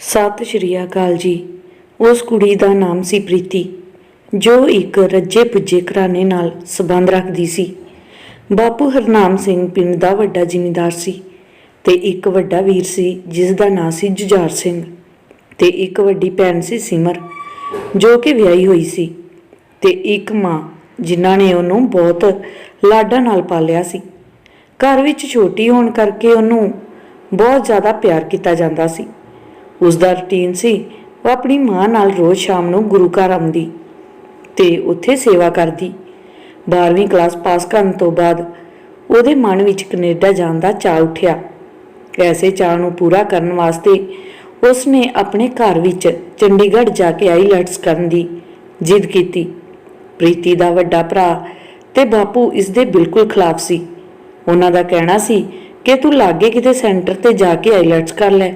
ਸਤਿ ਸ਼੍ਰੀ ਅਕਾਲ ਜੀ। ਉਸ ਕੁੜੀ ਦਾ ਨਾਮ ਸੀ ਪ੍ਰੀਤੀ, ਜੋ ਇੱਕ ਰੱਜੇ ਪੁੱਜੇ ਘਰਾਣੇ ਨਾਲ ਸਬੰਧ ਰੱਖਦੀ ਸੀ। ਬਾਪੂ ਹਰਨਾਮ ਸਿੰਘ ਪਿੰਡ ਦਾ ਵੱਡਾ ਜ਼ਿਮੀਂਦਾਰ ਸੀ ਤੇ ਇੱਕ ਵੱਡਾ ਵੀਰ ਸੀ, ਜਿਸ ਦਾ ਨਾਂ ਸੀ ਜੁਝਾਰ ਸਿੰਘ ਤੇ ਇੱਕ ਵੱਡੀ ਭੈਣ ਸੀ ਸਿਮਰ, ਜੋ ਕਿ ਵਿਆਹੀ ਹੋਈ ਸੀ ਤੇ ਇੱਕ ਮਾਂ, ਜਿਨ੍ਹਾਂ ਨੇ ਉਹਨੂੰ ਬਹੁਤ ਲਾਡਾਂ ਨਾਲ ਪਾਲਿਆ ਸੀ। ਘਰ ਵਿੱਚ ਛੋਟੀ ਹੋਣ ਕਰਕੇ ਉਹਨੂੰ ਬਹੁਤ ਜ਼ਿਆਦਾ ਪਿਆਰ ਕੀਤਾ ਜਾਂਦਾ ਸੀ। ਉਸ ਦਾ ਰੁਟੀਨ ਸੀ, ਉਹ ਆਪਣੀ ਮਾਂ ਨਾਲ ਰੋਜ਼ ਸ਼ਾਮ ਨੂੰ ਗੁਰੂ ਘਰ ਆਉਂਦੀ ਤੇ ਉੱਥੇ ਸੇਵਾ ਕਰਦੀ। 12ਵੀਂ ਕਲਾਸ ਪਾਸ ਕਰਨ ਤੋਂ ਬਾਅਦ ਉਹਦੇ ਮਨ ਵਿੱਚ ਕੈਨੇਡਾ ਜਾਣ ਦਾ ਚਾਅ ਉੱਠਿਆ। ਐਸੇ ਚਾਅ ਨੂੰ ਪੂਰਾ ਕਰਨ ਵਾਸਤੇ ਉਸ ਨੇ ਆਪਣੇ ਘਰ ਵਿੱਚ ਚੰਡੀਗੜ੍ਹ ਜਾ ਕੇ ਆਈਲੈਟਸ ਕਰਨ ਦੀ ਜਿੱਦ ਕੀਤੀ। ਪ੍ਰੀਤੀ ਦਾ ਵੱਡਾ ਭਰਾ ਤੇ ਬਾਪੂ ਇਸ ਦੇ ਬਿਲਕੁਲ ਖਿਲਾਫ ਸੀ। ਉਹਨਾਂ ਦਾ ਕਹਿਣਾ ਸੀ ਕਿ ਤੂੰ ਲਾਗੇ ਕਿਤੇ ਸੈਂਟਰ ਤੇ ਜਾ ਕੇ ਆਈਲੈਟਸ ਕਰ ਲੈ।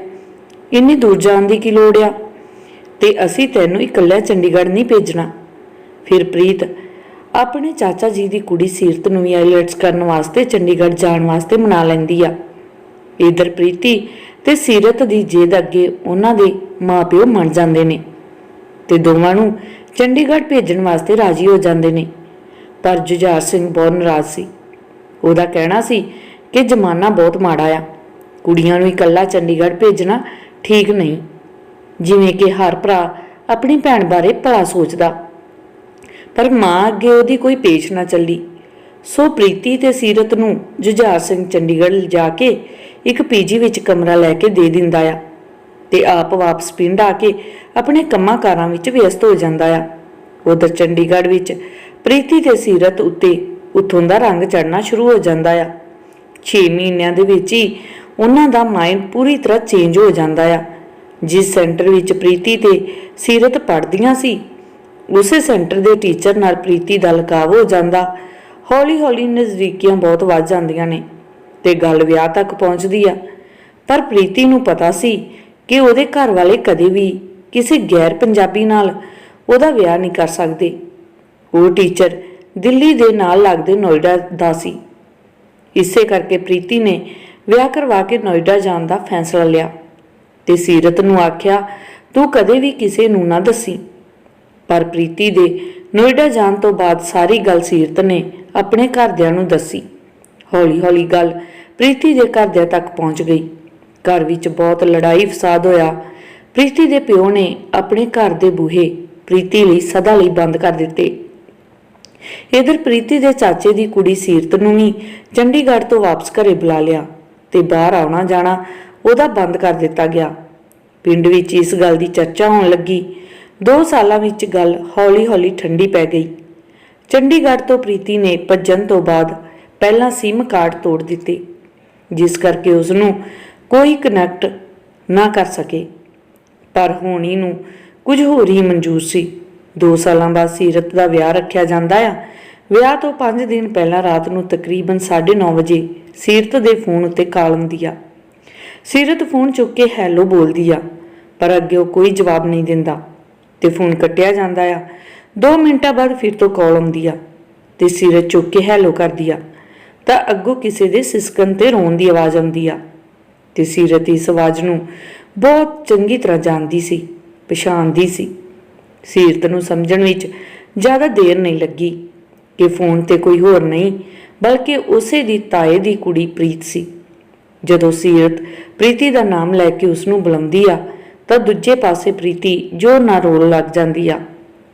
ਇੰਨੀ ਦੂਰ ਜਾਣ ਦੀ ਕੀ ਲੋੜ ਆ? ਤੇ ਅਸੀਂ ਤੈਨੂੰ ਇਕੱਲਾ ਚੰਡੀਗੜ੍ਹ ਨਹੀਂ ਭੇਜਣਾ। ਫਿਰ ਪ੍ਰੀਤ, ਆਪਣੇ ਚਾਚਾ ਜੀ ਦੀ ਕੁੜੀ ਸੀਰਤ ਨੂੰ ਵੀ ਆਈਲੈਟਸ ਕਰਨ ਵਾਸਤੇ ਚੰਡੀਗੜ੍ਹ ਜਾਣ ਵਾਸਤੇ ਮਨਾ ਲੈਂਦੀ ਆ। ਇਧਰ ਪ੍ਰੀਤੀ ਤੇ ਸੀਰਤ ਦੀ ਜੇਦ ਅੱਗੇ ਉਹਨਾਂ ਦੇ ਮਾਪਿਓ ਮੰਨ ਜਾਂਦੇ ਨੇ ਤੇ ਦੋਵਾਂ ਨੂੰ ਚੰਡੀਗੜ੍ਹ ਭੇਜਣ ਵਾਸਤੇ ਰਾਜੀ ਹੋ ਜਾਂਦੇ ਨੇ। ਪਰ ਜੁਝਾਰ ਸਿੰਘ ਬਹੁਤ ਨਾਰਾਜ਼ ਸੀ। ਉਹਦਾ ਕਹਿਣਾ ਸੀ ਕਿ ਜ਼ਮਾਨਾ ਬਹੁਤ ਮਾੜਾ ਆ। ਕੁੜੀਆਂ ਨੂੰ ਇਕੱਲਾ ਚੰਡੀਗੜ੍ਹ ਭੇਜਣਾ ਠੀਕ ਨਹੀਂ। ਜਿਵੇਂ ਕਿ ਹਰ ਭਰਾ ਆਪਣੀ ਭੈਣ ਬਾਰੇ ਭਲਾ ਸੋਚਦਾ। ਪਰ ਮਾਂ ਅੱਗੇ ਉਹਦੀ ਕੋਈ ਪੇਸ਼ ਨਾ ਚੱਲੀ। ਸੋ ਪ੍ਰੀਤੀ ਤੇ ਸੀਰਤ ਨੂੰ ਜੁਝਾਰ ਸਿੰਘ ਚੰਡੀਗੜ੍ਹ ਲਿਜਾ ਕੇ ਇੱਕ ਪੀਜੀ ਵਿੱਚ ਕਮਰਾ ਲੈ ਕੇ ਦੇ ਦਿੰਦਾ ਆ ਤੇ ਆਪ ਵਾਪਸ ਪਿੰਡ ਆ ਕੇ ਆਪਣੇ ਕੰਮਾਂ ਕਾਰਾਂ ਵਿੱਚ ਵਿਅਸਤ ਹੋ ਜਾਂਦਾ ਆ। ਉਧਰ ਚੰਡੀਗੜ੍ਹ ਵਿੱਚ ਪ੍ਰੀਤੀ ਤੇ ਸੀਰਤ ਉੱਤੇ ਉਥੋਂ ਦਾ ਰੰਗ ਚੜਨਾ ਸ਼ੁਰੂ ਹੋ ਜਾਂਦਾ ਆ। 6 ਮਹੀਨਿਆਂ ਦੇ ਵਿੱਚ ਹੀ ਉਹਨਾਂ ਦਾ ਮਾਈਂਡ ਪੂਰੀ ਤਰ੍ਹਾਂ ਚੇਂਜ ਹੋ ਜਾਂਦਾ ਆ। ਜਿਸ ਸੈਂਟਰ ਵਿੱਚ ਪ੍ਰੀਤੀ ਤੇ ਸੀਰਤ ਪੜ੍ਹਦੀਆਂ ਸੀ, ਉਸੇ ਸੈਂਟਰ ਦੇ ਟੀਚਰ ਨਾਲ ਪ੍ਰੀਤੀ ਦਾ ਲਗਾਵ ਹੋ ਜਾਂਦਾ। ਹੌਲੀ-ਹੌਲੀ ਨਜ਼ਦੀਕੀਆਂ ਬਹੁਤ ਵੱਧ ਜਾਂਦੀਆਂ ਨੇ ਤੇ ਗੱਲ ਵਿਆਹ ਤੱਕ ਪਹੁੰਚਦੀ ਆ। ਪਰ ਪ੍ਰੀਤੀ ਨੂੰ ਪਤਾ ਸੀ ਕਿ ਉਹਦੇ ਘਰ ਵਾਲੇ ਕਦੇ ਵੀ ਕਿਸੇ ਗੈਰ ਪੰਜਾਬੀ ਨਾਲ ਉਹਦਾ ਵਿਆਹ ਨਹੀਂ ਕਰ ਸਕਦੇ। ਉਹ ਟੀਚਰ ਦਿੱਲੀ ਦੇ ਨਾਲ ਲੱਗਦੇ ਨੋਇਡਾ ਦਾ ਸੀ। ਇਸੇ ਕਰਕੇ ਪ੍ਰੀਤੀ ਨੇ ਵਿਆਹ ਕਰਵਾ ਕੇ ਨੋਇਡਾ ਜਾਣ ਦਾ ਫੈਸਲਾ ਲਿਆ ਤੇ ਸੀਰਤ ਨੂੰ ਆਖਿਆ, ਤੂੰ ਕਦੇ ਵੀ ਕਿਸੇ ਨੂੰ ਨਾ ਦੱਸੀ। ਪਰ ਪ੍ਰੀਤੀ ਦੇ ਨੋਇਡਾ ਜਾਣ ਤੋਂ ਬਾਅਦ ਸਾਰੀ ਗੱਲ ਸੀਰਤ ਨੇ ਆਪਣੇ ਘਰਦਿਆਂ ਨੂੰ ਦੱਸੀ। ਹੌਲੀ-ਹੌਲੀ ਗੱਲ ਪ੍ਰੀਤੀ ਦੇ ਘਰਦਿਆਂ ਤੱਕ ਪਹੁੰਚ ਗਈ। ਘਰ ਵਿੱਚ ਬਹੁਤ ਲੜਾਈ ਫਸਾਦ ਹੋਇਆ। ਪ੍ਰੀਤੀ ਦੇ ਪਿਓ ਨੇ ਆਪਣੇ ਘਰ ਦੇ ਬੂਹੇ ਪ੍ਰੀਤੀ ਲਈ ਸਦਾ ਲਈ ਬੰਦ ਕਰ ਦਿੱਤੇ। ਇਧਰ ਪ੍ਰੀਤੀ ਦੇ ਚਾਚੇ ਦੀ ਕੁੜੀ ਸੀਰਤ ਨੂੰ ਵੀ ਚੰਡੀਗੜ੍ਹ ਤੋਂ ਵਾਪਸ ਘਰੇ ਬੁਲਾ ਲਿਆ। ਤੇ ਬਾਹਰ ਆਉਣਾ ਜਾਣਾ ਉਹਦਾ ਬੰਦ ਕਰ ਦਿੱਤਾ ਗਿਆ। ਪਿੰਡ ਵਿੱਚ ਇਸ ਗੱਲ ਦੀ ਚਰਚਾ ਹੋਣ ਲੱਗੀ। 2 ਸਾਲਾਂ ਵਿੱਚ ਗੱਲ ਹੌਲੀ-ਹੌਲੀ ਠੰਡੀ ਪੈ ਗਈ। ਚੰਡੀਗੜ੍ਹ ਤੋਂ ਪ੍ਰੀਤੀ ਨੇ ਭੱਜਣ ਤੋਂ ਬਾਅਦ ਪਹਿਲਾਂ SIM ਕਾਰਡ ਤੋੜ ਦਿੱਤੇ, ਜਿਸ ਕਰਕੇ ਉਸ ਨੂੰ ਕੋਈ ਕਨੈਕਟ ਨਾ ਕਰ ਸਕੇ। ਪਰ ਹੋਣੀ ਨੂੰ ਕੁਝ ਹੋਰ ਹੀ ਮਨਜ਼ੂਰ ਸੀ। 2 ਸਾਲਾਂ ਬਾਅਦ ਸੀਰਤ ਦਾ ਵਿਆਹ ਰੱਖਿਆ ਜਾਂਦਾ ਆ। ਵਿਆਹ ਤੋਂ 5 ਦਿਨ ਪਹਿਲਾਂ ਰਾਤ ਨੂੰ ਤਕਰੀਬਨ 9:30 ਵਜੇ ਸੀਰਤ ਦੇ ਫੋਨ ਉੱਤੇ ਕਾਲ ਆਉਂਦੀ ਆ ਸੀਰਤ ਫੋਨ ਚੁੱਕ ਕੇ ਹੈਲੋ ਬੋਲਦੀ ਆ, ਪਰ ਅੱਗੇ ਉਹ ਕੋਈ ਜਵਾਬ ਨਹੀਂ ਦਿੰਦਾ ਤੇ ਫੋਨ ਕੱਟਿਆ ਜਾਂਦਾ ਆ। 2 ਮਿੰਟਾਂ ਬਾਅਦ ਫਿਰ ਤੋਂ ਕਾਲ ਆਉਂਦੀ ਆ ਤੇ ਸੀਰਤ ਚੁੱਕ ਕੇ ਹੈਲੋ ਕਰਦੀ ਆ। ਤਾਂ ਅੱਗੋਂ ਕਿਸੇ ਦੇ ਸਿਸਕਣ ਤੇ ਰੋਣ ਦੀ ਆਵਾਜ਼ ਆਉਂਦੀ ਆ ਤੇ ਸੀਰਤ ਇਸ ਆਵਾਜ਼ ਨੂੰ ਬਹੁਤ ਚੰਗੀ ਤਰ੍ਹਾਂ ਜਾਣਦੀ ਸੀ, ਪਛਾਣਦੀ ਸੀ। ਸੀਰਤ ਨੂੰ ਸਮਝਣ ਵਿੱਚ ਜ਼ਿਆਦਾ ਦੇਰ ਨਹੀਂ ਲੱਗੀ। ਕਿ ਫੋਨ ਤੇ ਕੋਈ ਹੋਰ ਨਹੀਂ, ਬਲਕਿ ਉਸੇ ਦੀ ਤਾਏ ਦੀ ਕੁੜੀ ਪ੍ਰੀਤ ਸੀ। ਜਦੋਂ ਸੀਰਤ ਪ੍ਰੀਤੀ ਦਾ ਨਾਮ ਲੈ ਕੇ ਉਸ ਨੂੰ ਬੁਲਾਉਂਦੀ ਆ, ਤਾਂ ਦੂਜੇ ਪਾਸੇ ਪ੍ਰੀਤੀ ਜ਼ੋਰ ਨਾਲ ਰੋਣ ਲੱਗ ਜਾਂਦੀ ਆ।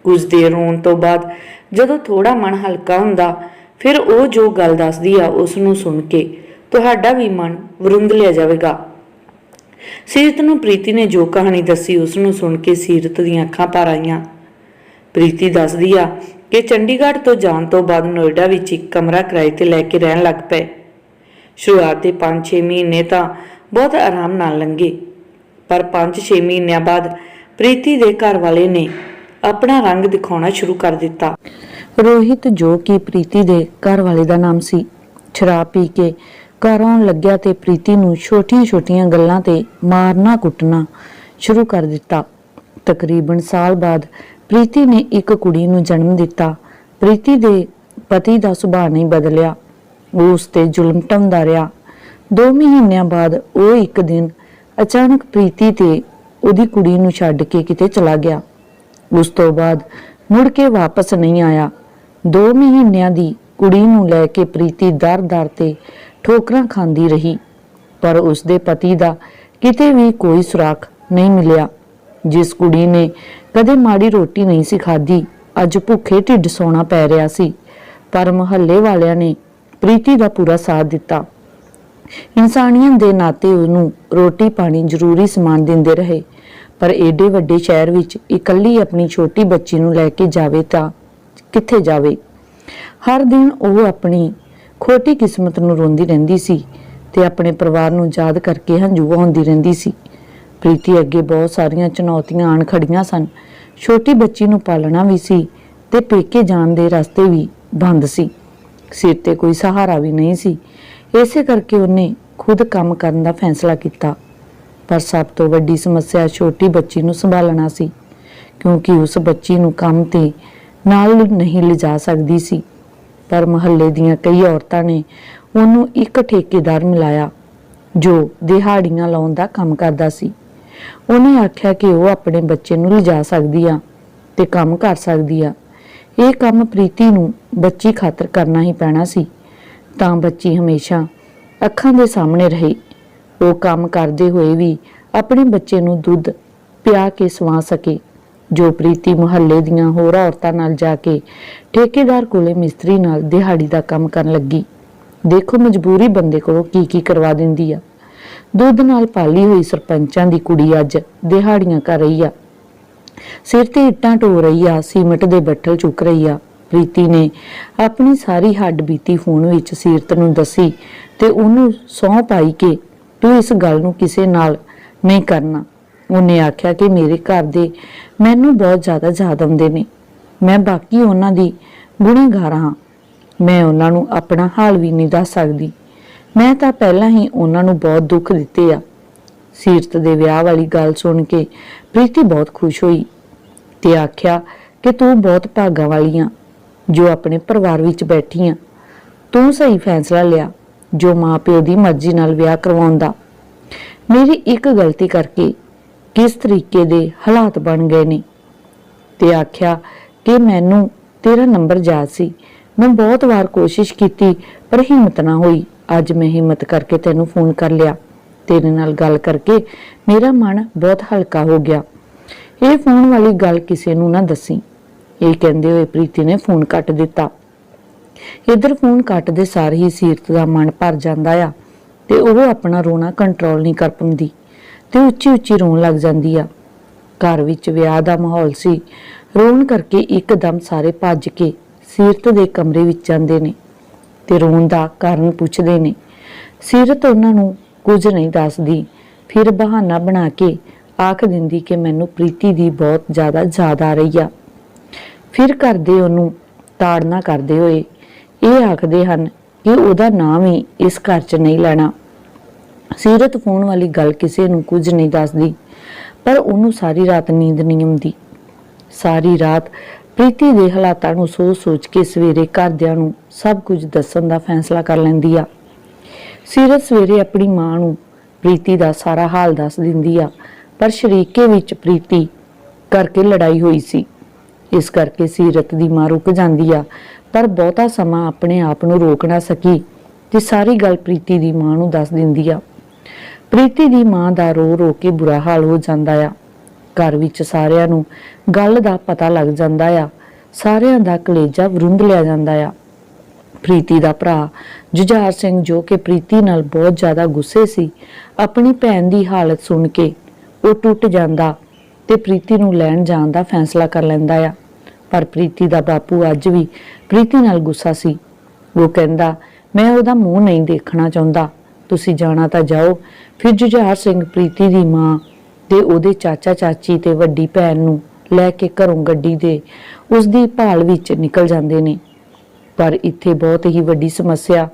ਕੁਝ ਦੇਰ ਰੋਣ ਤੋਂ ਬਾਅਦ ਜਦੋਂ ਥੋੜਾ ਮਨ ਹਲਕਾ ਹੁੰਦਾ, ਫਿਰ ਉਹ ਜੋ ਗੱਲ ਦੱਸਦੀ ਆ ਉਸ ਨੂੰ ਸੁਣ ਕੇ ਤੁਹਾਡਾ ਵੀ ਮਨ ਵਰੁੰਦ ਲਿਆ ਜਾਵੇਗਾ। ਸੀਰਤ ਨੂੰ ਪ੍ਰੀਤੀ ਨੇ ਜੋ ਕਹਾਣੀ ਦੱਸੀ ਉਸ ਨੂੰ ਸੁਣ ਕੇ ਸੀਰਤ ਦੀਆਂ ਅੱਖਾਂ ਭਰ ਆਈਆਂ। ਪ੍ਰੀਤੀ ਦੱਸਦੀ ਆ ਕਿ ਚੰਡੀਗੜ੍ਹ ਤੋਂ ਜਾਣ ਤੋਂ ਬਾਅਦ ਨੋਇਡਾ ਵਿੱਚ ਇੱਕ ਕਮਰਾ ਕਿਰਾਏ ਤੇ ਲੈ ਕੇ ਰਹਿਣ ਲੱਗ ਪਏ। ਸ਼ੁਰੂਆਤ ਦੇ 5-6 ਮਹੀਨੇ ਤਾਂ ਬਹੁਤ ਆਰਾਮ ਨਾਲ ਲੰਘੇ, ਪਰ 5-6 ਮਹੀਨਿਆਂ ਬਾਅਦ ਪ੍ਰੀਤੀ ਦੇ ਘਰ ਵਾਲੇ ਨੇ ਆਪਣਾ ਰੰਗ ਦਿਖਾਉਣਾ ਸ਼ੁਰੂ ਕਰ ਦਿੱਤਾ। ਰੋਹਿਤ, ਜੋ ਕਿ ਪ੍ਰੀਤੀ ਦੇ ਘਰ ਵਾਲੇ ਦਾ ਨਾਮ ਸੀ, ਸ਼ਰਾਬ ਪੀ ਕੇ ਘਰ ਆਉਣ ਲੱਗਿਆ ਤੇ ਪ੍ਰੀਤੀ ਨੂੰ ਛੋਟੀਆਂ-ਛੋਟੀਆਂ ਗੱਲਾਂ ਤੇ ਮਾਰਨਾ ਕੁੱਟਣਾ ਸ਼ੁਰੂ ਕਰ ਦਿੱਤਾ। ਤਕਰੀਬਨ ਸਾਲ ਬਾਅਦ ਪ੍ਰੀਤੀ ਨੇ ਇੱਕ ਕੁੜੀ ਨੂੰ ਜਨਮ ਦਿੱਤਾ। ਪ੍ਰੀਤੀ ਦੇ ਪਤੀ ਦਾ ਸੁਭਾਅ ਨਹੀਂ ਬਦਲਿਆ। ਉਹ ਉਸ ਤੇ ਜ਼ੁਲਮ ਢਾਉਂਦਾ ਰਿਹਾ। 2 ਮਹੀਨਿਆਂ ਬਾਅਦ ਉਹ ਇੱਕ ਦਿਨ ਅਚਾਨਕ ਪ੍ਰੀਤੀ ਤੇ ਉਹਦੀ ਕੁੜੀ ਨੂੰ ਛੱਡ ਕੇ ਕਿਤੇ ਚਲਾ ਗਿਆ। ਉਸ ਤੋਂ ਬਾਅਦ ਮੁੜ ਕੇ ਵਾਪਸ ਨਹੀਂ ਆਇਆ। 2 ਮਹੀਨਿਆਂ ਦੀ ਕੁੜੀ ਨੂੰ ਲੈ ਕੇ ਪ੍ਰੀਤੀ ਦਰ-ਦਰ ਤੇ ਠੋਕਰਾਂ ਖਾਂਦੀ ਰਹੀ। ਪਰ ਉਸ ਦੇ ਪਤੀ ਦਾ ਕਿਤੇ ਵੀ ਕੋਈ ਸੁਰਾਖ ਨਹੀਂ ਮਿਲਿਆ, ਜਿਸ ਕੁੜੀ ਨੇ ਕਦੇ ਮਾੜੀ ਰੋਟੀ ਨਹੀਂ ਸੀ ਖਾਧੀ। ਅੱਜ ਭੁੱਖੇ ਢਿੱਡ ਸੌਣਾ ਪੈ ਰਿਹਾ ਸੀ। ਪਰ ਮੁਹੱਲੇ ਵਾਲਿਆਂ ਨੇ ਪ੍ਰੀਤੀ ਦਾ ਪੂਰਾ ਸਾਥ ਦਿੱਤਾ। ਇਨਸਾਨੀਅਤ ਦੇ ਨਾਤੇ ਉਹਨੂੰ ਰੋਟੀ ਪਾਣੀ ਜ਼ਰੂਰੀ ਸਮਾਨ ਦਿੰਦੇ ਰਹੇ। ਪਰ ਏਡੇ ਵੱਡੇ ਸ਼ਹਿਰ ਵਿੱਚ ਇਕੱਲੀ ਆਪਣੀ ਛੋਟੀ ਬੱਚੀ ਨੂੰ ਲੈ ਕੇ ਜਾਵੇ ਤਾਂ ਕਿੱਥੇ ਜਾਵੇ? ਹਰ ਦਿਨ ਉਹ ਆਪਣੀ ਖੋਟੀ ਕਿਸਮਤ ਨੂੰ ਰੋਂਦੀ ਰਹਿੰਦੀ ਸੀ ਤੇ ਆਪਣੇ ਪਰਿਵਾਰ ਨੂੰ ਯਾਦ ਕਰਕੇ ਹੰਝੂ ਵਹਾਉਂਦੀ ਰਹਿੰਦੀ ਸੀ। ਪ੍ਰੀਤੀ ਅੱਗੇ ਬਹੁਤ ਸਾਰੀਆਂ ਚੁਣੌਤੀਆਂ ਆਣ ਖੜੀਆਂ ਸਨ। ਛੋਟੀ ਬੱਚੀ ਨੂੰ ਪਾਲਣਾ ਵੀ ਸੀ ਤੇ ਪੇਕੇ ਜਾਣ ਦੇ ਰਸਤੇ ਵੀ ਬੰਦ ਸੀ। ਸਿਰ ਤੇ ਕੋਈ ਸਹਾਰਾ ਵੀ ਨਹੀਂ ਸੀ। ਇਸੇ ਕਰਕੇ ਉਹਨੇ ਖੁਦ ਕੰਮ ਕਰਨ ਦਾ ਫੈਸਲਾ ਕੀਤਾ। ਪਰ ਸਭ ਤੋਂ ਵੱਡੀ ਸਮੱਸਿਆ ਛੋਟੀ ਬੱਚੀ ਨੂੰ ਸੰਭਾਲਣਾ ਸੀ, ਕਿਉਂਕਿ ਉਸ ਬੱਚੀ ਨੂੰ ਕੰਮ ਤੇ ਨਾਲ ਨਹੀਂ ਲਿਜਾ ਸਕਦੀ ਸੀ। ਪਰ ਮਹੱਲੇ ਦੀਆਂ ਕਈ ਔਰਤਾਂ ਨੇ ਉਹਨੂੰ ਇੱਕ ਠੇਕੇਦਾਰ ਮਿਲਾਇਆ, ਜੋ ਦਿਹਾੜੀਆਂ ਲਾਉਣ ਦਾ ਕੰਮ ਕਰਦਾ ਸੀ। ਉਹਨੇ ਆਖਿਆ ਕਿ ਉਹ ਆਪਣੇ ਬੱਚੇ ਨੂੰ ਲਿਜਾ ਸਕਦੀ ਆ ਤੇ ਕੰਮ ਕਰ ਸਕਦੀ ਆ। ਇਹ ਕੰਮ ਪ੍ਰੀਤੀ ਨੂੰ ਬੱਚੀ ਖਾਤਰ ਕਰਨਾ ਹੀ ਪੈਣਾ ਸੀ। ਤਾਂ ਬੱਚੀ ਹਮੇਸ਼ਾ ਅੱਖਾਂ ਦੇ ਸਾਹਮਣੇ ਰਹੀ। ਉਹ ਕੰਮ ਕਰਦੇ ਹੋਏ ਵੀ ਆਪਣੇ ਬੱਚੇ ਨੂੰ ਦੁੱਧ ਪਿਆ ਕੇ ਸਵਾ ਸਕੇ, ਜੋ ਪ੍ਰੀਤੀ ਮੁਹੱਲੇ ਦੀਆਂ ਹੋਰ ਔਰਤਾਂ ਨਾਲ ਜਾ ਕੇ ਠੇਕੇਦਾਰ ਕੋਲੇ ਮਿਸਤਰੀ ਨਾਲ ਦਿਹਾੜੀ ਦਾ ਕੰਮ ਕਰਨ ਲੱਗੀ। ਦੇਖੋ ਮਜਬੂਰੀ ਬੰਦੇ ਕੋਲੋਂ ਕੀ ਕੀ ਕਰਵਾ ਦਿੰਦੀ ਆ। ਦੁੱਧ ਨਾਲ ਪਾਲੀ ਹੋਈ ਸਰਪੰਚਾਂ ਦੀ ਕੁੜੀ ਅੱਜ ਦਿਹਾੜੀਆਂ ਕਰ ਰਹੀ ਆ। ਸਿਰ ਤੇ ਇੱਟਾਂ ਢੋ ਰਹੀ ਆ, ਸੀਮਟ ਦੇ ਬੱਠਲ ਚੁੱਕ ਰਹੀ ਆ। ਪ੍ਰੀਤੀ ਨੇ ਆਪਣੀ ਸਾਰੀ ਹੱਡ ਬੀਤੀ ਫੋਨ ਵਿੱਚ ਸੀਰਤ ਨੂੰ ਦੱਸੀ ਤੇ ਉਹਨੂੰ ਸਹੁੰ ਪਾਈ ਕਿ ਤੂੰ ਇਸ ਗੱਲ ਨੂੰ ਕਿਸੇ ਨਾਲ ਨਹੀਂ ਕਰਨਾ। ਉਹਨੇ ਆਖਿਆ ਕਿ ਮੇਰੇ ਘਰ ਦੇ ਮੈਨੂੰ ਬਹੁਤ ਜ਼ਿਆਦਾ ਯਾਦ ਆਉਂਦੇ ਨੇ। ਮੈਂ ਬਾਕੀ ਉਹਨਾਂ ਦੀ ਗੁਨਾਹਗਾਰ ਹਾਂ। ਮੈਂ ਉਹਨਾਂ ਨੂੰ ਆਪਣਾ ਹਾਲ ਵੀ ਨਹੀਂ ਦੱਸ ਸਕਦੀ। ਮੈਂ ਤਾਂ ਪਹਿਲਾਂ ਹੀ ਉਹਨਾਂ ਨੂੰ ਬਹੁਤ ਦੁੱਖ ਦਿੱਤੇ ਆ। ਸੀਰਤ ਦੇ ਵਿਆਹ ਵਾਲੀ ਗੱਲ ਸੁਣ ਕੇ ਪ੍ਰੀਤੀ ਬਹੁਤ ਖੁਸ਼ ਹੋਈ ਤੇ ਆਖਿਆ ਕਿ ਤੂੰ ਬਹੁਤ ਭਾਗਾ ਵਾਲੀ ਆਂ ਜੋ ਆਪਣੇ ਪਰਿਵਾਰ ਵਿੱਚ ਬੈਠੀ ਆਂ ਤੂੰ ਸਹੀ ਫੈਸਲਾ ਲਿਆ, ਜੋ ਮਾਪਿਓ ਦੀ ਮਰਜ਼ੀ ਨਾਲ ਵਿਆਹ ਕਰਵਾਉਣ ਦਾ ਮੇਰੀ ਇੱਕ ਗਲਤੀ ਕਰਕੇ ਕਿਸ ਤਰੀਕੇ ਦੇ ਹਾਲਾਤ ਬਣ ਗਏ ਨੇ। ਤੇ ਆਖਿਆ ਕਿ ਮੈਨੂੰ ਤੇਰਾ ਨੰਬਰ ਯਾਦ ਸੀ। ਮੈਂ ਬਹੁਤ ਵਾਰ ਕੋਸ਼ਿਸ਼ ਕੀਤੀ, ਪਰ ਹਿੰਮਤ ਨਾ ਹੋਈ। ਅੱਜ ਮੈਂ ਹਿੰਮਤ ਕਰਕੇ ਤੈਨੂੰ ਫੋਨ ਕਰ ਲਿਆ। ਤੇਰੇ ਨਾਲ ਗੱਲ ਕਰਕੇ ਮੇਰਾ ਮਨ ਬਹੁਤ ਹਲਕਾ ਹੋ ਗਿਆ। ਇਹ ਫੋਨ ਵਾਲੀ ਗੱਲ ਕਿਸੇ ਨੂੰ ਨਾ ਦੱਸੀ। ਇਹ ਕਹਿੰਦੇ ਹੋਏ ਪ੍ਰੀਤੀ ਨੇ ਫੋਨ ਕੱਟ ਦਿੱਤਾ। ਇਧਰ ਫੋਨ ਕੱਟਦੇ ਸਾਰ ਹੀ ਸੀਰਤ ਦਾ ਮਨ ਭਰ ਜਾਂਦਾ ਆ ਤੇ ਉਹ ਆਪਣਾ ਰੋਣਾ ਕੰਟਰੋਲ ਨਹੀਂ ਕਰ ਪਾਉਂਦੀ ਤੇ ਉੱਚੀ ਉੱਚੀ ਰੋਣ ਲੱਗ ਜਾਂਦੀ ਆ। ਘਰ ਵਿੱਚ ਵਿਆਹ ਦਾ ਮਾਹੌਲ ਸੀ। ਰੋਣ ਕਰਕੇ ਇੱਕਦਮ ਸਾਰੇ ਭੱਜ ਕੇ ਸੀਰਤ ਦੇ ਕਮਰੇ ਵਿੱਚ ਜਾਂਦੇ ਨੇ। ਤੇ ਰੋਣ ਦਾ ਕਾਰਨ ਪੁੱਛਦੇ ਨੇ। ਸੀਰਤ ਉਹਨਾਂ ਨੂੰ ਕੁਝ ਨਹੀਂ ਦੱਸਦੀ। ਫਿਰ ਬਹਾਨਾ ਬਣਾ ਕੇ ਆਖ ਦਿੰਦੀ ਕਿ ਮੈਨੂੰ ਪ੍ਰੀਤੀ ਦੀ ਬਹੁਤ ਜ਼ਿਆਦਾ ਯਾਦ ਆ ਰਹੀ ਆ। ਫਿਰ ਕਰਦੇ ਉਹਨੂੰ ਤਾੜਨਾ ਕਰਦੇ ਹੋਏ ਇਹ ਆਖਦੇ ਹਨ ਕਿ ਉਹਦਾ ਨਾਮ ਹੀ ਇਸ ਘਰ 'ਚ ਨਹੀਂ ਲੈਣਾ। ਸੀਰਤ ਫੋਨ ਵਾਲੀ ਗੱਲ ਕਿਸੇ ਨੂੰ ਕੁਝ ਨਹੀਂ ਦੱਸਦੀ, ਪਰ ਉਹਨੂੰ ਸਾਰੀ ਰਾਤ ਨੀਂਦ ਨਹੀਂ ਆਉਂਦੀ। ਸਾਰੀ ਰਾਤ ਪ੍ਰੀਤੀ ਦੇ ਹਾਲਾਤਾਂ ਨੂੰ ਸੋਚ-ਸੋਚ ਕੇ ਸਵੇਰੇ ਘਰਦਿਆਂ ਨੂੰ ਸਭ ਕੁਝ ਦੱਸਣ ਦਾ ਫੈਸਲਾ ਕਰ ਲੈਂਦੀ ਆ। ਸੀਰਤ ਸਵੇਰੇ ਆਪਣੀ ਮਾਂ ਨੂੰ ਪ੍ਰੀਤੀ ਦਾ ਸਾਰਾ ਹਾਲ ਦੱਸ ਦਿੰਦੀ ਆ, ਪਰ ਸ਼ਰੀਕੇ ਵਿੱਚ ਪ੍ਰੀਤੀ ਕਰਕੇ ਲੜਾਈ ਹੋਈ ਸੀ। ਇਸ ਕਰਕੇ ਸੀਰਤ ਦੀ ਮਾਂ ਰੁਕ ਜਾਂਦੀ ਆ, ਪਰ ਬਹੁਤਾ ਸਮਾਂ ਆਪਣੇ ਆਪ ਨੂੰ ਰੋਕ ਨਾ ਸਕੀ ਤੇ ਸਾਰੀ ਗੱਲ ਪ੍ਰੀਤੀ ਦੀ ਮਾਂ ਨੂੰ ਦੱਸ ਦਿੰਦੀ ਆ। ਪ੍ਰੀਤੀ ਦੀ ਮਾਂ ਦਾ ਰੋ ਰੋ ਕੇ ਬੁਰਾ ਹਾਲ ਹੋ ਜਾਂਦਾ ਆ। ਘਰ ਵਿੱਚ ਸਾਰਿਆਂ ਨੂੰ ਗੱਲ ਦਾ ਪਤਾ ਲੱਗ ਜਾਂਦਾ ਆ। ਸਾਰਿਆਂ ਦਾ ਕਲੇਜਾ ਵਰੁੰਦ ਲਿਆ ਜਾਂਦਾ ਆ। ਪ੍ਰੀਤੀ ਦਾ ਭਰਾ ਜੁਝਾਰ ਸਿੰਘ ਜੋ ਕਿ ਪ੍ਰੀਤੀ ਨਾਲ ਬਹੁਤ ਜ਼ਿਆਦਾ ਗੁੱਸੇ ਸੀ, ਆਪਣੀ ਭੈਣ ਦੀ ਹਾਲਤ ਸੁਣ ਕੇ ਉਹ ਟੁੱਟ ਜਾਂਦਾ ਤੇ ਪ੍ਰੀਤੀ ਨੂੰ ਲੈਣ ਜਾਣ ਦਾ ਫੈਸਲਾ ਕਰ ਲੈਂਦਾ ਆ। ਪਰ ਪ੍ਰੀਤੀ ਦਾ ਬਾਪੂ ਅੱਜ ਵੀ ਪ੍ਰੀਤੀ ਨਾਲ ਗੁੱਸਾ ਸੀ। ਉਹ ਕਹਿੰਦਾ, ਮੈਂ ਉਹਦਾ ਮੂੰਹ ਨਹੀਂ ਦੇਖਣਾ ਚਾਹੁੰਦਾ। ਤੁਸੀਂ ਜਾਣਾ ਤਾਂ ਜਾਓ। ਫਿਰ ਜੁਝਾਰ ਸਿੰਘ ਪ੍ਰੀਤੀ ਦੀ ਮਾਂ ਤੇ ਉਹਦੇ ਚਾਚਾ ਚਾਚੀ ਤੇ ਵੱਡੀ ਭੈਣ ਨੂੰ ਲੈ ਕੇ ਘਰੋਂ ਗੱਡੀ ਦੇ ਉਸ ਦੀ ਭਾਲ ਵਿੱਚ ਨਿਕਲ ਜਾਂਦੇ ਨੇ। ਪਰ ਇੱਥੇ ਬਹੁਤ ਹੀ ਵੱਡੀ ਸਮੱਸਿਆ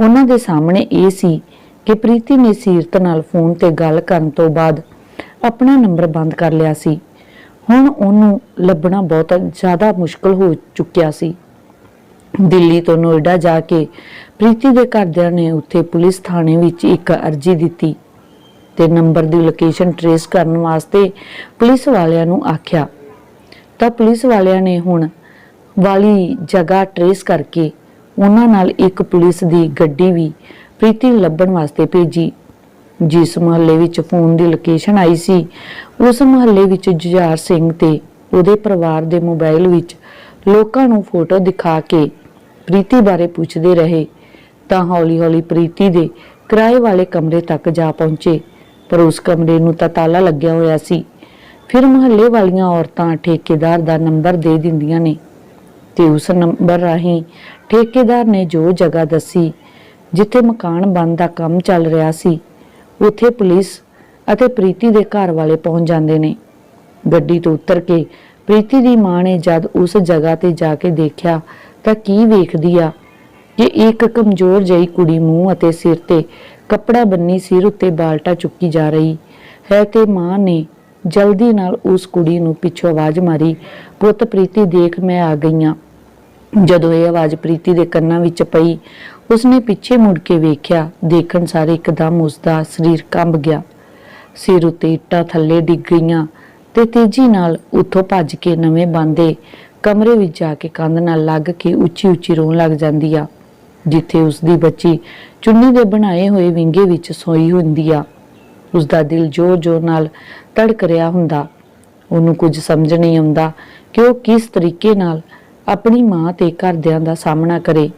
ਉਹਨਾਂ ਦੇ ਸਾਹਮਣੇ ਇਹ ਸੀ ਕਿ ਪ੍ਰੀਤੀ ਨੇ ਸੀਰਤ ਨਾਲ ਫੋਨ ਤੇ ਗੱਲ ਕਰਨ ਤੋਂ ਬਾਅਦ ਆਪਣਾ ਨੰਬਰ ਬੰਦ ਕਰ ਲਿਆ ਸੀ। ਹੁਣ ਉਹਨੂੰ ਲੱਭਣਾ ਬਹੁਤ ਜ਼ਿਆਦਾ ਮੁਸ਼ਕਲ ਹੋ ਚੁੱਕਿਆ ਸੀ। ਦਿੱਲੀ ਤੋਂ ਨੋਇਡਾ ਜਾ ਕੇ ਪ੍ਰੀਤੀ ਦੇ ਘਰਦਿਆਂ ਨੇ ਉੱਥੇ ਪੁਲਿਸ ਥਾਣੇ ਵਿੱਚ ਇੱਕ ਅਰਜ਼ੀ ਦਿੱਤੀ। ਤੇ ਨੰਬਰ ਦੀ ਲੋਕੇਸ਼ਨ ਟਰੇਸ ਕਰਨ ਵਾਸਤੇ ਪੁਲਿਸ ਵਾਲਿਆਂ ਨੂੰ ਆਖਿਆ। ਤਾਂ ਪੁਲਿਸ ਵਾਲਿਆਂ ਨੇ ਹੁਣ ਵਾਲੀ ਜਗ੍ਹਾ ਟਰੇਸ ਕਰਕੇ ਉਹਨਾਂ ਨਾਲ ਇੱਕ ਪੁਲਿਸ ਦੀ ਗੱਡੀ ਵੀ ਪ੍ਰੀਤੀ ਨੂੰ ਲੱਭਣ ਵਾਸਤੇ ਭੇਜੀ। ਜਿਸ ਮੁਹੱਲੇ ਵਿੱਚ ਫੋਨ ਦੀ ਲੋਕੇਸ਼ਨ ਆਈ ਸੀ, ਉਸ ਮੁਹੱਲੇ ਵਿੱਚ ਜੁਝਾਰ ਸਿੰਘ ਤੇ ਉਹਦੇ ਪਰਿਵਾਰ ਦੇ ਮੋਬਾਈਲ ਵਿੱਚ ਲੋਕਾਂ ਨੂੰ ਫੋਟੋ ਦਿਖਾ ਕੇ ਪ੍ਰੀਤੀ ਬਾਰੇ ਪੁੱਛਦੇ ਰਹੇ। ਤਾਂ ਹੌਲੀ-ਹੌਲੀ ਪ੍ਰੀਤੀ ਦੇ ਕਿਰਾਏ ਵਾਲੇ ਕਮਰੇ ਤੱਕ ਜਾ ਪਹੁੰਚੇ। ਪਰ ਉਸ ਕਮਰੇ ਨੂੰ ਤਾਂ ਤਾਲਾ ਲੱਗਿਆ ਹੋਇਆ ਸੀ। ਫਿਰ ਮੁਹੱਲੇ ਵਾਲੀਆਂ ਔਰਤਾਂ ਠੇਕੇਦਾਰ ਦਾ ਨੰਬਰ ਦੇ ਦਿੰਦੀਆਂ ਨੇ ਤੇ ਉਸ ਨੰਬਰ ਰਾਹੀਂ ਠੇਕੇਦਾਰ ਨੇ ਜੋ ਜਗ੍ਹਾ ਦੱਸੀ, ਜਿੱਥੇ ਮਕਾਨ ਬਣਨ ਦਾ ਕੰਮ ਚੱਲ ਰਿਹਾ ਸੀ, ਉੱਥੇ ਪੁਲਿਸ ਅਤੇ ਪ੍ਰੀਤੀ ਦੇ ਘਰ ਵਾਲੇ ਪਹੁੰਚ ਜਾਂਦੇ ਨੇ। ਗੱਡੀ ਤੋਂ ਉਤਰ ਕੇ ਪ੍ਰੀਤੀ ਦੀ ਮਾਂ ਨੇ ਜਦ ਉਸ ਜਗ੍ਹਾ ਤੇ ਜਾ ਕੇ ਦੇਖਿਆ ਤਾਂ ਕੀ ਵੇਖਦੀ ਆ ਕਿ ਇੱਕ ਕਮਜ਼ੋਰ ਜਿਹੀ ਕੁੜੀ ਮੂੰਹ ਅਤੇ ਸਿਰ ਤੇ ਕੱਪੜਾ ਬੰਨੀ ਸਿਰ ਉੱਤੇ ਬਾਲਟਾ ਚੁੱਕੀ ਜਾ ਰਹੀ। ਹੈ ਤੇ ਮਾਂ ਨੇ ਜਲਦੀ ਨਾਲ ਉਸ ਕੁੜੀ ਨੂੰ ਪਿੱਛੋਂ ਆਵਾਜ਼ ਮਾਰੀ, ਪੁੱਤ ਪ੍ਰੀਤੀ, ਦੇਖ, ਮੈਂ ਆ ਗਈਆਂ ਜਦੋਂ ਇਹ ਆਵਾਜ਼ ਪ੍ਰੀਤੀ ਦੇ ਕੰਨਾਂ ਵਿੱਚ ਪਈ, ਉਸਨੇ ਪਿੱਛੇ ਮੁੜ ਕੇ ਵੇਖਿਆ, ਦੇਖਣ ਸਾਰੇ ਇੱਕਦਮ ਉਸਦਾ ਸਰੀਰ ਕੰਬ ਗਿਆ। ਸਿਰ ਉੱਤੇ ਇੱਟਾਂ ਥੱਲੇ ਡਿੱਗ ਗਈਆਂ ਤੇ ਤੇਜ਼ੀ ਨਾਲ ਉੱਥੋਂ ਭੱਜ ਕੇ ਨਵੇਂ ਬੰਦੇ ਕਮਰੇ ਵਿੱਚ ਜਾ ਕੇ ਕੰਧ ਨਾਲ ਲੱਗ ਕੇ ਉੱਚੀ ਉੱਚੀ ਰੋਣ ਲੱਗ ਜਾਂਦੀ ਆ। ਜਿੱਥੇ ਉਸਦੀ ਬੱਚੀ ਚੁੰਨੀ ਦੇ ਬਣਾਏ ਹੋਏ ਵਿੰਗੇ ਵਿੱਚ ਸੋਈ ਹੁੰਦੀ ਆ। ਉਸਦਾ ਦਿਲ ਜ਼ੋਰ-ਜ਼ੋਰ ਨਾਲ ਧੜਕ ਰਿਹਾ ਹੁੰਦਾ। ਉਹਨੂੰ ਕੁਝ ਸਮਝ ਨਹੀਂ ਆਉਂਦਾ ਕਿ ਉਹ ਕਿਸ ਤਰੀਕੇ ਨਾਲ ਆਪਣੀ ਮਾਂ ਤੇ ਘਰਦਿਆਂ ਦਾ ਸਾਹਮਣਾ ਕਰੇ।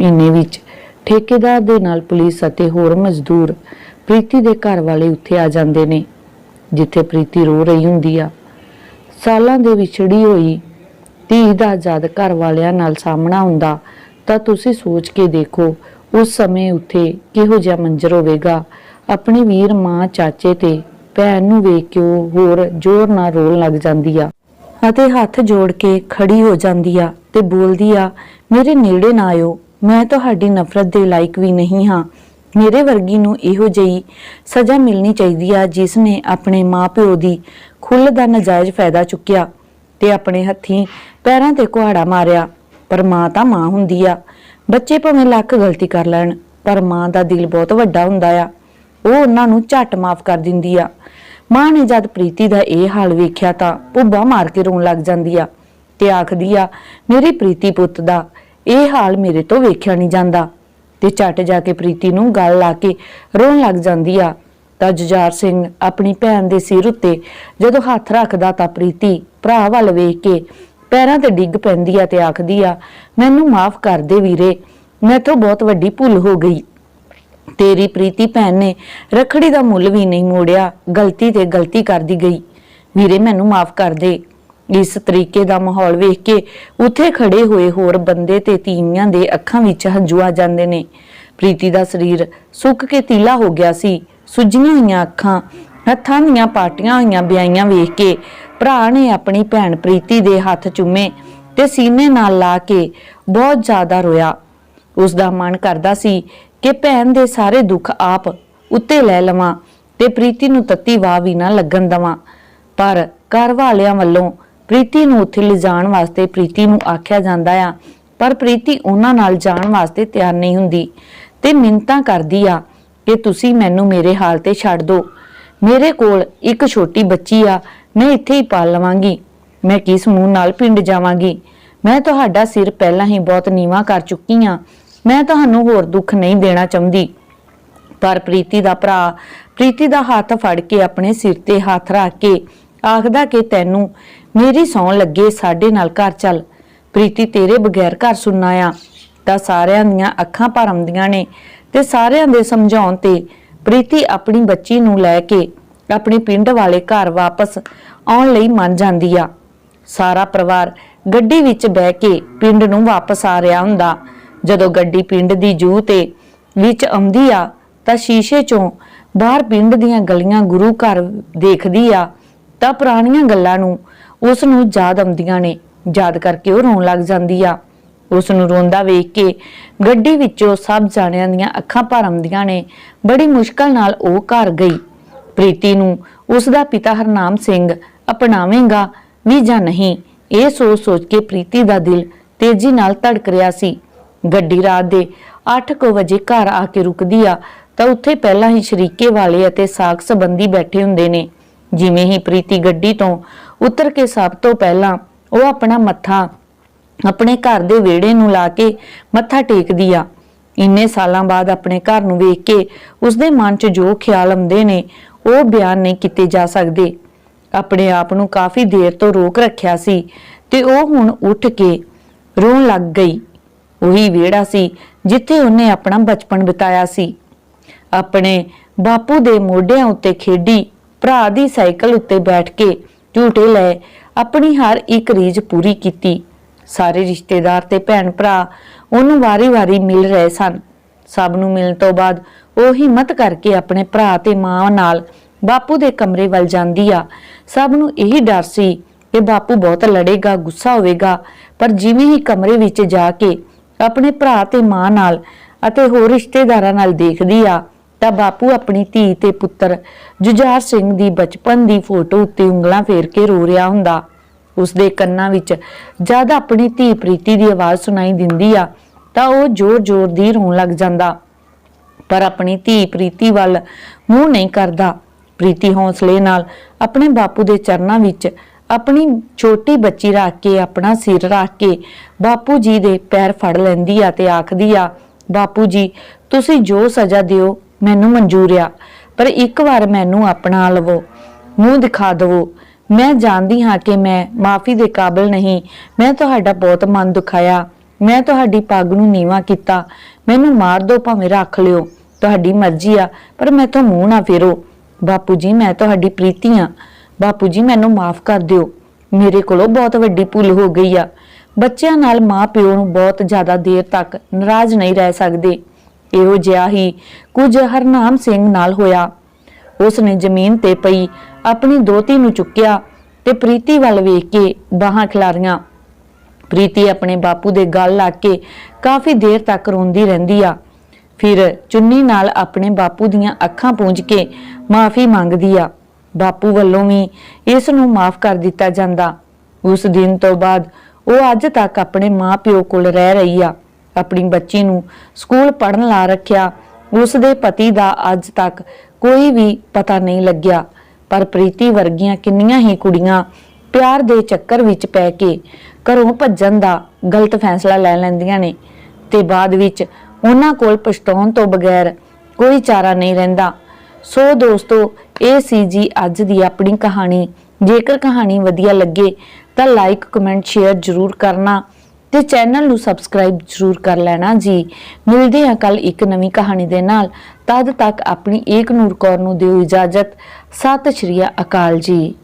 ਇੰਨੇ ਵਿੱਚ ਠੇਕੇਦਾਰ ਦੇ ਨਾਲ ਪੁਲਿਸ ਅਤੇ ਹੋਰ ਮਜ਼ਦੂਰ ਪ੍ਰੀਤੀ ਦੇ ਘਰ ਵਾਲੇ ਉੱਥੇ ਆ ਜਾਂਦੇ ਨੇ, ਜਿੱਥੇ ਪ੍ਰੀਤੀ ਰੋ ਰਹੀ ਹੁੰਦੀ ਆ। ਸਾਲਾਂ ਦੇ ਵਿਛੜੀ ਹੋਈ ਧੀ ਦਾ ਜਦ ਘਰ ਵਾਲਿਆਂ ਨਾਲ ਸਾਹਮਣਾ ਹੁੰਦਾ ਤਾਂ ਤੁਸੀਂ ਸੋਚ ਕੇ ਦੇਖੋ, ਉਸ ਸਮੇਂ ਉੱਥੇ ਕਿਹੋ ਜਿਹਾ ਮੰਜ਼ਰ ਹੋਵੇਗਾ। ਆਪਣੀ ਵੀਰ ਮਾਂ ਚਾਚੇ ਤੇ ਭੈਣ ਨੂੰ ਵੇਖ ਕੇ ਉਹ ਹੋਰ ਜ਼ੋਰ ਨਾਲ ਰੋਣ ਲੱਗ ਜਾਂਦੀ ਆ ਅਤੇ ਹੱਥ ਜੋੜ ਕੇ ਖੜੀ ਹੋ ਜਾਂਦੀ ਆ ਤੇ ਬੋਲਦੀ ਆ, ਮੇਰੇ ਨੇੜੇ ਨਾ ਆਇਓ, ਮੈਂ ਤੁਹਾਡੀ ਨਫ਼ਰਤ ਦੇ ਲਾਇਕ ਵੀ ਨਹੀਂ ਹਾਂ। ਮੇਰੇ ਵਰਗੀ ਨੂੰ ਇਹੋ ਜਿਹੀ ਸਜ਼ਾ ਮਿਲਣੀ ਚਾਹੀਦੀ ਆ, ਜਿਸ ਨੇ ਆਪਣੇ ਮਾਪਿਓ ਦੀ ਖੁੱਲ ਦਾ ਨਜਾਇਜ਼ ਫਾਇਦਾ ਚੁੱਕਿਆ ਤੇ ਆਪਣੇ ਹੱਥੀਂ ਪੈਰਾਂ ਤੇ ਕੁਹਾੜਾ ਮਾਰਿਆ। ਪਰ ਮਾਂ ਤਾਂ ਮਾਂ ਹੁੰਦੀ ਆ। ਬੱਚੇ ਭਾਵੇਂ ਲੱਖ ਗਲਤੀ ਕਰ ਲੈਣ, ਪਰ ਮਾਂ ਦਾ ਦਿਲ ਬਹੁਤ ਵੱਡਾ ਹੁੰਦਾ ਆ। ਉਹ ਉਹਨਾਂ ਨੂੰ ਝੱਟ ਮਾਫ ਕਰ ਦਿੰਦੀ ਆ। ਮਾਂ ਨੇ ਜਦ ਪ੍ਰੀਤੀ ਦਾ ਇਹ ਹਾਲ ਵੇਖਿਆ ਤਾਂ ਪੁੱਬਾ ਮਾਰ ਕੇ ਰੋਣ ਲੱਗ ਜਾਂਦੀ ਆ ਤੇ ਆਖਦੀ ਆ, ਮੇਰੀ ਪ੍ਰੀਤੀ ਪੁੱਤ ਦਾ ਇਹ ਹਾਲ ਮੇਰੇ ਤੋਂ ਵੇਖਿਆ ਨਹੀਂ ਜਾਂਦਾ। ਤੇ ਝੱਟ ਜਾ ਕੇ ਪ੍ਰੀਤੀ ਨੂੰ ਗਲ ਲਾ ਕੇ ਰੋਣ ਲੱਗ ਜਾਂਦੀ ਆ। ਤਾਂ ਜੁਝਾਰ ਸਿੰਘ ਆਪਣੀ ਭੈਣ ਦੇ ਸਿਰ ਉੱਤੇ ਜਦੋਂ ਹੱਥ ਰੱਖਦਾ ਤਾਂ ਪ੍ਰੀਤੀ ਭਰਾ ਵੱਲ ਵੇਖ ਕੇ ਪੈਰਾਂ ਤੇ ਡਿੱਗ ਪੈਂਦੀ ਆ ਤੇ ਆਖਦੀ ਆ, ਮੈਨੂੰ ਮਾਫ ਕਰ ਦੇ ਵੀਰੇ ਮੈਥੋਂ ਬਹੁਤ ਵੱਡੀ ਭੁੱਲ ਹੋ ਗਈ। ਤੇਰੀ ਪ੍ਰੀਤੀ ਭੈਣ ਨੇ ਰਖੜੀ ਦਾ ਮੁੱਲ ਵੀ ਨਹੀਂ ਮੋੜਿਆ, ਗਲਤੀ ਤੇ ਗਲਤੀ ਕਰਦੀ ਗਈ। ਵੀਰੇ, ਮੈਨੂੰ ਮਾਫ ਕਰ ਦੇ। ਇਸ ਤਰੀਕੇ ਦਾ ਮਾਹੌਲ ਵੇਖ ਕੇ ਉੱਥੇ ਖੜੇ ਹੋਏ ਹੋਰ ਬੰਦੇ ਤੇ ਤੀਵੀਆਂ ਦੇ ਅੱਖਾਂ ਵਿੱਚ ਹੰਝੂ ਆ ਜਾਂਦੇ ਨੇ। ਪ੍ਰੀਤੀ ਦਾ ਸਰੀਰ ਸੁੱਕ ਕੇ ਤੀਲਾ ਹੋ ਗਿਆ ਸੀ। ਸੁੱਜੀਆਂ ਹੋਈਆਂ ਅੱਖਾਂ, ਹੱਥਾਂ ਦੀਆਂ ਪਾਟੀਆਂ ਹੋਈਆਂ ਬਿਆਈਆਂ ਵੇਖ ਕੇ ਭਰਾ ਨੇ ਆਪਣੀ ਭੈਣ ਪ੍ਰੀਤੀ ਦੇ ਹੱਥ ਚੁੰਮੇ ਤੇ ਸੀਨੇ ਨਾਲ ਲਾ ਕੇ ਬਹੁਤ ਜ਼ਿਆਦਾ ਰੋਇਆ। ਉਸ ਦਾ ਮਨ ਕਰਦਾ ਸੀ ਕਿ ਭੈਣ ਦੇ ਸਾਰੇ ਦੁੱਖ ਆਪ ਉੱਤੇ ਲੈ ਲਵਾਂ ਤੇ ਪ੍ਰੀਤੀ ਨੂੰ ਤੱਤੀ ਵਾਹ ਵੀ ਨਾ ਲੱਗਣ ਦਵਾਂ। ਪਰ ਘਰ ਵਾਲਿਆਂ ਵੱਲੋਂ ਪ੍ਰੀਤੀ ਨੂੰ ਉੱਥੇ ਲਿਜਾਣ ਵਾਸਤੇ ਪ੍ਰੀਤੀ ਨੂੰ ਆਖਿਆ ਜਾਂਦਾ ਆ, ਪਰ ਪ੍ਰੀਤੀ ਉਹਨਾਂ ਨਾਲ ਜਾਣ ਵਾਸਤੇ ਤਿਆਰ ਨਹੀਂ ਹੁੰਦੀ ਤੇ ਮਿੰਤਾਂ ਕਰਦੀ ਆ ਕਿ ਤੁਸੀਂ ਮੈਨੂੰ ਮੇਰੇ ਹਾਲ ਤੇ ਛੱਡ ਦਿਓ। ਮੇਰੇ ਕੋਲ ਇੱਕ ਛੋਟੀ ਬੱਚੀ ਆ ਮੈਂ ਇੱਥੇ ਹੀ ਪਾਲ ਲਵਾਂਗੀ। ਮੈਂ ਕਿਸ ਮੂੰਹ ਨਾਲ ਪਿੰਡ ਜਾਵਾਂਗੀ? ਮੈਂ ਤੁਹਾਡਾ ਸਿਰ ਪਹਿਲਾਂ ਹੀ ਬਹੁਤ ਨੀਵਾ ਕਰ ਚੁੱਕੀ ਹਾਂ। ਮੈਂ ਤੁਹਾਨੂੰ ਹੋਰ ਦੁੱਖ ਨਹੀਂ ਦੇਣਾ ਚਾਹੁੰਦੀ। ਪਰ ਪ੍ਰੀਤੀ ਦਾ ਭਰਾ, ਪ੍ਰੀਤੀ ਦਾ ਹੱਥ ਫੜ ਕੇ ਆਪਣੇ ਸਿਰ ਤੇ ਹੱਥ ਰੱਖ ਕੇ ਆਖਦਾ ਕਿ ਤੈਨੂੰ ਮੇਰੀ ਸੌਂ ਲੱਗੇ ਸਾਡੇ ਨਾਲ ਘਰ ਚੱਲ। ਪ੍ਰੀਤੀ ਤੇਰੇ ਬਗੈਰ ਘਰ ਸੁਣਨਾ ਆ। ਤਾਂ ਸਾਰਿਆਂ ਦੀਆਂ ਅੱਖਾਂ ਭਰ ਆਉਂਦੀਆਂ ਨੇ ਤੇ ਸਾਰਿਆਂ ਦੇ ਸਮਝਾਉਣ ਤੇ ਪ੍ਰੀਤੀ ਆਪਣੀ ਬੱਚੀ ਨੂੰ ਲੈ ਕੇ ਆਪਣੇ ਪਿੰਡ ਵਾਲੇ ਘਰ ਵਾਪਸ ਆਉਣ ਲਈ ਮੰਨ ਜਾਂਦੀ ਆ। ਸਾਰਾ ਪਰਿਵਾਰ ਗੱਡੀ ਵਿੱਚ ਬਹਿ ਕੇ ਪਿੰਡ ਨੂੰ ਵਾਪਸ ਆ ਰਿਹਾ ਹੁੰਦਾ। ਜਦੋਂ ਗੱਡੀ ਪਿੰਡ ਦੀ ਜੂਹ ਤੇ ਵਿੱਚ ਆਉਂਦੀ ਆ, ਤਾਂ ਸ਼ੀਸ਼ੇ ਚੋਂ ਬਾਹਰ ਪਿੰਡ ਦੀਆਂ ਗਲੀਆਂ ਗੁਰੂ ਘਰ ਦੇਖਦੀ ਆ, ਤਾਂ ਪੁਰਾਣੀਆਂ ਗੱਲਾਂ ਨੂੰ ਉਸ ਨੂੰ ਯਾਦ ਆਉਂਦੀਆਂ ਨੇ। ਯਾਦ ਕਰਕੇ ਉਹ ਰੋਣ ਲੱਗ ਜਾਂਦੀ ਆ। ਉਸ ਨੂੰ ਰੋਂਦਾ ਵੇਖ ਕੇ ਗੱਡੀ ਵਿੱਚੋਂ ਸਭ ਜਾਣਿਆਂ ਦੀਆਂ ਅੱਖਾਂ ਭਰ ਆਉਂਦੀਆਂ ਨੇ। ਬੜੀ ਮੁਸ਼ਕਲ ਨਾਲ ਉਹ ਘਰ ਗਈ। ਪ੍ਰੀਤੀ ਨੂੰ ਉਸ ਦਾ ਪਿਤਾ ਹਰਨਾਮ ਸਿੰਘ ਅਪਣਾਵੇਂਗਾ, ਵੀ ਜਾਂ ਨਹੀਂ? ਇਹ ਸੋਚ ਸੋਚ ਕੇ ਪ੍ਰੀਤੀ ਦਾ ਦਿਲ ਤੇਜ਼ੀ ਨਾਲ ਧੜਕ ਰਿਹਾ ਸੀ। ਗੱਡੀ ਰਾਤ ਦੇ 8:00 ਵਜੇ ਘਰ ਆ ਕੇ ਰੁਕਦੀ ਆ, ਤਾਂ ਉੱਥੇ ਪਹਿਲਾਂ ਹੀ ਸ਼ਰੀਕੇ ਵਾਲੇ ਅਤੇ ਸਾਕ ਸੰਬੰਧੀ ਬੈਠੇ ਹੁੰਦੇ ਨੇ। ਜਿਵੇਂ ਹੀ ਪ੍ਰੀਤੀ ਗੱਡੀ ਤੋਂ ਉਤਰ ਕੇ ਸਭ ਤੋਂ ਪਹਿਲਾਂ ਉਹ ਆਪਣਾ ਮੱਥਾ ਆਪਣੇ ਘਰ ਦੇ ਵਿਹੜੇ ਨੂੰ ਲਾ ਕੇ ਮੱਥਾ ਟੇਕਦੀ ਆ। ਇੰਨੇ ਸਾਲਾਂ ਬਾਅਦ ਆਪਣੇ ਘਰ ਨੂੰ ਵੇਖ ਕੇ ਉਸਦੇ ਮਨ 'ਚ ਜੋ ਖਿਆਲ ਆਉਂਦੇ ਨੇ ਉਹ ਬਿਆਨ ਨਹੀਂ ਕੀਤੇ ਜਾ ਸਕਦੇ। ਆਪਣੇ ਆਪ ਨੂੰ ਕਾਫੀ ਦੇਰ ਤੋਂ ਰੋਕ ਰੱਖਿਆ ਸੀ ਤੇ ਉਹ ਹੁਣ ਉੱਠ ਕੇ ਰੋਣ ਲੱਗ ਗਈ। ਉਹੀ ਵਿਹੜਾ ਸੀ ਜਿੱਥੇ ਉਹਨੇ ਆਪਣਾ ਬਚਪਨ ਬਿਤਾਇਆ ਸੀ। ਆਪਣੇ ਬਾਪੂ ਦੇ ਮੋਢਿਆਂ ਉੱਤੇ ਖੇਡੀ ਭਰਾ ਦੀ ਸਾਈਕਲ ਉੱਤੇ ਬੈਠ ਕੇ ਝੂਟੇ ਲਏ ਆਪਣੀ ਹਰ ਇੱਕ ਰੀਝ ਪੂਰੀ ਕੀਤੀ। ਸਾਰੇ ਰਿਸ਼ਤੇਦਾਰ ਤੇ ਭੈਣ ਭਰਾ ਉਹਨੂੰ ਵਾਰੀ-ਵਾਰੀ ਮਿਲ ਰਹੇ ਸਨ। ਸਭ ਨੂੰ ਮਿਲਣ ਤੋਂ ਬਾਅਦ ਉਹ ਹਿੰਮਤ ਕਰਕੇ ਆਪਣੇ ਭਰਾ ਤੇ ਮਾਂ ਨਾਲ ਬਾਪੂ ਦੇ ਕਮਰੇ ਵੱਲ ਜਾਂਦੀ ਆ। ਸਭ ਨੂੰ ਇਹੀ ਡਰ ਸੀ ਕਿ ਬਾਪੂ ਬਹੁਤ ਲੜੇਗਾ, ਗੁੱਸਾ ਹੋਵੇਗਾ, ਪਰ ਜਿਵੇਂ ਹੀ ਕਮਰੇ ਵਿੱਚ ਜਾ ਕੇ ਆਪਣੇ ਭਰਾ ਤੇ ਮਾਂ ਨਾਲ ਅਤੇ ਹੋਰ ਰਿਸ਼ਤੇਦਾਰਾਂ ਨਾਲ ਦੇਖਦੀ ਆ, ਤਾਂ ਬਾਪੂ ਆਪਣੀ ਧੀ ਤੇ ਪੁੱਤਰ ਜੁਝਾਰ ਸਿੰਘ ਦੀ ਬਚਪਨ ਦੀ ਫੋਟੋ ਉੱਤੇ ਉਂਗਲਾਂ ਫੇਰ ਕੇ ਰੋ ਰਿਹਾ ਹੁੰਦਾ। ਉਸਦੇ ਕੰਨਾਂ ਵਿੱਚ ਜਦ ਆਪਣੀ ਧੀ ਪ੍ਰੀਤੀ ਦੀ ਆਵਾਜ਼ ਸੁਣਾਈ ਦਿੰਦੀ ਆ ਤਾਂ ਉਹ ਜ਼ੋਰ-ਜ਼ੋਰ ਦੀ ਰੋਣ ਲੱਗ ਜਾਂਦਾ। ਪਰ ਆਪਣੀ ਧੀ ਪ੍ਰੀਤੀ ਵੱਲ ਮੂੰਹ ਨਹੀਂ ਕਰਦਾ। ਪ੍ਰੀਤੀ ਹੌਸਲੇ ਨਾਲ ਆਪਣੇ ਬਾਪੂ ਦੇ ਚਰਨਾਂ ਵਿੱਚ ਆਪਣੀ ਛੋਟੀ ਬੱਚੀ ਰੱਖ ਕੇ, ਆਪਣਾ ਸਿਰ ਰੱਖ ਕੇ ਬਾਪੂ ਜੀ ਦੇ ਪੈਰ ਫੜ ਲੈਂਦੀ ਆ ਤੇ ਆਖਦੀ ਆ, ਬਾਪੂ ਜੀ, ਤੁਸੀਂ ਜੋ ਸਜ਼ਾ ਦਿਓ, ਮੈਨੂੰ ਮਨਜ਼ੂਰ ਆ। ਪਰ ਇੱਕ ਵਾਰ ਮੈਨੂੰ ਆਪਣਾ ਲਵੋ, ਮੂੰਹ ਦਿਖਾ ਦਿਵੋ। ਮੈਂ ਜਾਣਦੀ ਹਾਂ ਕਿ ਮੈਂ ਮਾਫੀ ਦੇ ਕਾਬਿਲ ਨਹੀਂ। ਮੈਂ ਤੁਹਾਡਾ ਬਹੁਤ ਮਨ ਦੁਖਾਇਆ। ਮੈਂ ਤੁਹਾਡੀ ਪੱਗ ਨੂੰ ਨੀਵਾ ਕੀਤਾ। ਮੈਨੂੰ ਮਾਰ ਦਿਓ ਭਾਵੇਂ ਰੱਖ ਲਿਓ। ਤੁਹਾਡੀ ਮਰਜ਼ੀ ਆ, ਪਰ ਮੈਂ ਤੋਂ ਮੂੰਹ ਨਾ ਫੇਰੋ। ਬਾਪੂ ਜੀ, ਮੈਂ ਤੁਹਾਡੀ ਪ੍ਰੀਤੀ ਆ। ਬਾਪੂ ਜੀ, ਮੈਨੂੰ ਮਾਫ ਕਰ ਦਿਓ। ਮੇਰੇ ਕੋਲੋਂ ਬਹੁਤ ਵੱਡੀ ਭੁੱਲ ਹੋ ਗਈ ਆ। ਬੱਚਿਆਂ ਨਾਲ ਮਾਂ ਪਿਓ ਨੂੰ ਬਹੁਤ ਜ਼ਿਆਦਾ ਦੇਰ ਤੱਕ ਨਾਰਾਜ਼ ਨਹੀਂ ਰਹਿ ਸਕਦੇ। ਇਹੋ ਜਿਹਾ ਹੀ ਕੁਝ ਹਰਨਾਮ ਸਿੰਘ ਨਾਲ ਹੋਇਆ। ਉਸ ਨੇ ਜ਼ਮੀਨ ਤੇ ਪਈ, ਆਪਣੀ ਦੋਤੀ ਨੂੰ ਚੁੱਕਿਆ ਤੇ ਪ੍ਰੀਤੀ ਵੱਲ ਵੇਖ ਕੇ ਬਾਹਾਂ ਖਿਲਾਰੀਆਂ। ਪ੍ਰੀਤੀ ਆਪਣੇ ਬਾਪੂ ਦੇ ਗੱਲ ਲੱਗ ਕੇ ਕਾਫੀ ਦੇਰ ਤੱਕ ਰੋਂਦੀ ਰਹਿੰਦੀ ਆ। ਫਿਰ ਚੁੰਨੀ ਨਾਲ ਆਪਣੇ ਬਾਪੂ ਦੀਆਂ ਅੱਖਾਂ ਪੂੰਝ ਕੇ ਮਾਫੀ ਮੰਗਦੀ ਆ। ਬਾਪੂ ਵੱਲੋਂ ਵੀ ਇਸ ਨੂੰ ਮਾਫ ਕਰ ਦਿੱਤਾ ਜਾਂਦਾ। ਉਸ ਦਿਨ ਤੋਂ ਬਾਅਦ ਉਹ ਅੱਜ ਤੱਕ ਆਪਣੇ ਮਾਪਿਓ ਕੋਲ ਰਹਿ ਰਹੀ ਆ। ਆਪਣੀ ਬੱਚੀ ਨੂੰ ਸਕੂਲ ਪੜਨ ਲਾ ਰੱਖਿਆ। ਉਸ ਦੇ ਪਤੀ ਦਾ ਅੱਜ ਤੱਕ ਕੋਈ ਵੀ ਪਤਾ ਨਹੀਂ ਲੱਗਿਆ। ਪਰ ਪ੍ਰੀਤੀ ਵਰਗੀਆਂ ਕਿੰਨੀਆਂ ਹੀ ਕੁੜੀਆਂ ਪਿਆਰ ਦੇ ਚੱਕਰ ਵਿੱਚ ਪੈ ਕੇ ਘਰੋਂ ਭੱਜਣ ਦਾ ਗਲਤ ਫੈਸਲਾ ਲੈ ਲੈਂਦੀਆਂ ਨੇ। ਤੇ ਬਾਅਦ ਵਿੱਚ ਉਹਨਾਂ ਕੋਲ ਪਛਤਾਉਣ ਤੋਂ ਬਗੈਰ ਕੋਈ ਚਾਰਾ ਨਹੀਂ ਰਹਿੰਦਾ। ਸੋ ਦੋਸਤੋ, ਇਹ ਸੀ ਜੀ ਅੱਜ ਦੀ ਆਪਣੀ ਕਹਾਣੀ। ਜੇਕਰ ਕਹਾਣੀ ਵਧੀਆ ਲੱਗੇ ਤਾਂ ਲਾਈਕ ਕਮੈਂਟ ਸ਼ੇਅਰ ਜ਼ਰੂਰ ਕਰਨਾ ਤੇ ਚੈਨਲ ਨੂੰ ਸਬਸਕ੍ਰਾਈਬ ਜ਼ਰੂਰ ਕਰ ਲੈਣਾ ਜੀ। ਮਿਲਦੇ ਹਾਂ ਕੱਲ ਇੱਕ ਨਵੀਂ ਕਹਾਣੀ ਦੇ ਨਾਲ। ਤਦ ਤੱਕ ਆਪਣੀ ਏਕ ਨੂਰ ਕੌਰ ਨੂੰ ਦਿਓ ਇਜਾਜ਼ਤ। ਸਤਿ ਸ਼੍ਰੀ ਅਕਾਲ ਜੀ।